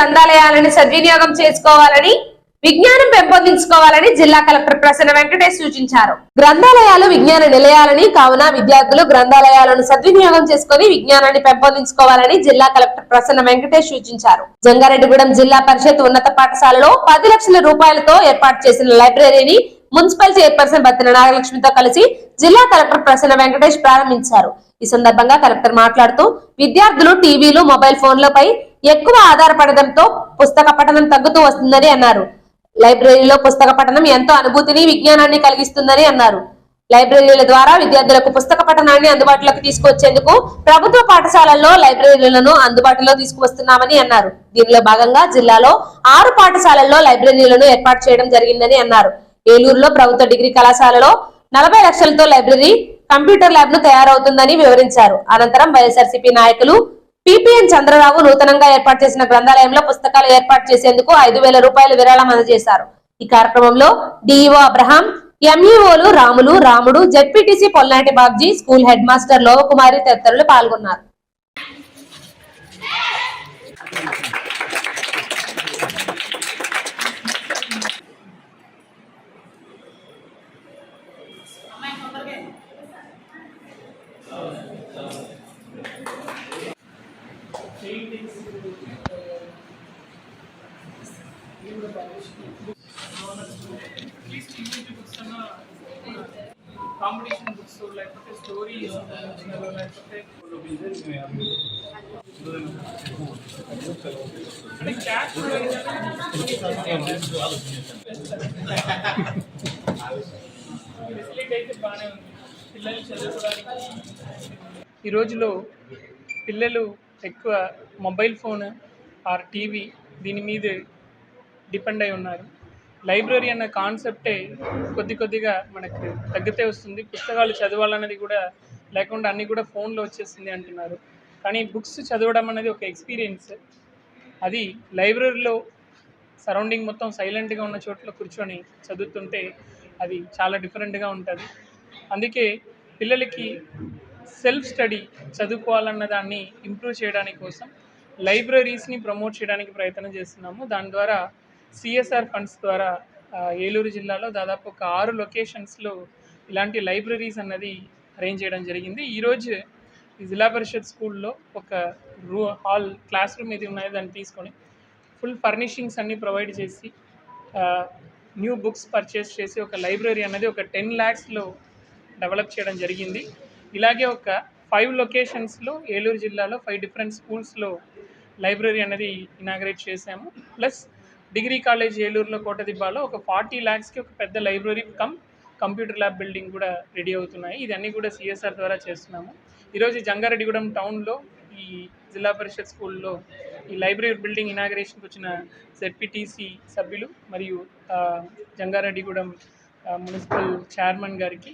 గ్రంథాలయాలను సద్వినియోగం చేసుకోవాలని విజ్ఞానం పెంపొందించుకోవాలని జిల్లా కలెక్టర్ ప్రసన్న వెంకటేష్ సూచించారు. గ్రంథాలయాలు విజ్ఞాన నిలయాలని కావున విద్యార్థులు గ్రంథాలయాలను సద్వినియోగం చేసుకుని విజ్ఞానాన్ని పెంపొందించుకోవాలని జిల్లా కలెక్టర్ ప్రసన్న వెంకటేష్ సూచించారు. జంగారెడ్డిగూడెం జిల్లా పరిషత్ ఉన్నత పాఠశాలలో పది లక్షల రూపాయలతో ఏర్పాటు చేసిన లైబ్రరీని మున్సిపల్ చైర్పర్సన్ బత్తిన నాగలక్ష్మితో కలిసి జిల్లా కలెక్టర్ ప్రసన్న వెంకటేష్ ప్రారంభించారు. ఈ సందర్భంగా కలెక్టర్ మాట్లాడుతూ విద్యార్థులు టీవీలు మొబైల్ ఫోన్లపై ఎక్కువ ఆధారపడడంతో పుస్తక పఠనం తగ్గుతూ వస్తుందని అన్నారు. లైబ్రరీలో పుస్తక పఠనం ఎంతో అనుభూతిని విజ్ఞానాన్ని కలిగిస్తుందని అన్నారు. లైబ్రరీల ద్వారా విద్యార్థులకు పుస్తక పఠనాన్ని అందుబాటులోకి తీసుకొచ్చేందుకు ప్రభుత్వ పాఠశాలల్లో లైబ్రరీలను అందుబాటులో తీసుకువస్తున్నామని అన్నారు. దీనిలో భాగంగా జిల్లాలో ఆరు పాఠశాలల్లో లైబ్రరీలను ఏర్పాటు చేయడం జరిగిందని అన్నారు. ఏలూరులో ప్రభుత్వ డిగ్రీ కళాశాలలో నలభై లక్షలతో లైబ్రరీ కంప్యూటర్ ల్యాబ్ను తయారవుతుందని వివరించారు. అనంతరం వైఎస్ఆర్సీపీ నాయకులు పిపిఎన్ చంద్రరావు నూతనంగా ఏర్పాటు చేసిన గ్రంథాలయంలో పుస్తకాలు ఏర్పాటు చేసేందుకు ఐదు వేల రూపాయలు విరాళం అందజేశారు. ఈ కార్యక్రమంలో DEO Abraham ఎంఈఓలు Ramulu Ramudu ZPTC Pollati Babji school head master Lovakumari తదితరులు పాల్గొన్నారు. కాంపిటీషన్ బుక్స్ లేకపోతే స్టోరీ లేకపోతే అంటే క్యాష్ ఫెసిలిటీ అయితే బాగానే ఉంది. పిల్లలు చదువుకోవడానికి. ఈ రోజులో పిల్లలు ఎక్కువ మొబైల్ ఫోన్ ఆర్ టీవీ దీని మీద డిపెండ్ అయి ఉన్నారు. లైబ్రరీ అన్న కాన్సెప్టే కొద్ది కొద్దిగా మనకు తగ్గితే వస్తుంది. పుస్తకాలు చదవాలన్నది కూడా లేకుండా అన్నీ కూడా ఫోన్లో వచ్చేసింది అంటున్నారు. కానీ బుక్స్ చదవడం అనేది ఒక ఎక్స్పీరియన్స్. అది లైబ్రరీలో సరౌండింగ్ మొత్తం సైలెంట్గా ఉన్న చోట్ల కూర్చొని చదువుతుంటే అది చాలా డిఫరెంట్గా ఉంటుంది. అందుకే పిల్లలకి సెల్ఫ్ స్టడీ చదువుకోవాలన్న దాన్ని ఇంప్రూవ్ చేయడానికి కోసం లైబ్రరీస్ని ప్రమోట్ చేయడానికి ప్రయత్నం చేస్తున్నాము. దాని ద్వారా సిఎస్ఆర్ ఫండ్స్ ద్వారా ఏలూరు జిల్లాలో దాదాపు ఒక ఆరు లొకేషన్స్లో ఇలాంటి లైబ్రరీస్ అన్నది అరేంజ్ చేయడం జరిగింది. ఈరోజు ఈ జిల్లా పరిషత్ స్కూల్లో ఒక రూ హాల్ క్లాస్ రూమ్ ఏది ఉన్నది దాన్ని తీసుకొని ఫుల్ ఫర్నిషింగ్స్ అన్నీ ప్రొవైడ్ చేసి న్యూ బుక్స్ పర్చేస్ చేసి ఒక లైబ్రరీ అనేది ఒక టెన్ ల్యాక్స్లో డెవలప్ చేయడం జరిగింది. ఇలాగే ఒక ఫైవ్ లొకేషన్స్లో ఏలూరు జిల్లాలో ఫైవ్ డిఫరెంట్ స్కూల్స్లో లైబ్రరీ అనేది ఇనాగ్రేట్ చేశాము. ప్లస్ డిగ్రీ కాలేజ్ ఏలూరులో కోటదిబ్బాలో ఒక ఫార్టీ ల్యాక్స్కి ఒక పెద్ద library cum computer lab building కూడా రెడీ అవుతున్నాయి. ఇదన్నీ కూడా సిఎస్ఆర్ ద్వారా చేస్తున్నాము. ఈరోజు జంగారెడ్డిగూడెం టౌన్లో ఈ జిల్లా పరిషత్ స్కూల్లో ఈ లైబ్రరీ బిల్డింగ్ ఇనాగ్రేషన్కి వచ్చిన జెడ్పీటీసీ సభ్యులు మరియు జంగారెడ్డిగూడెం మున్సిపల్ చైర్మన్ గారికి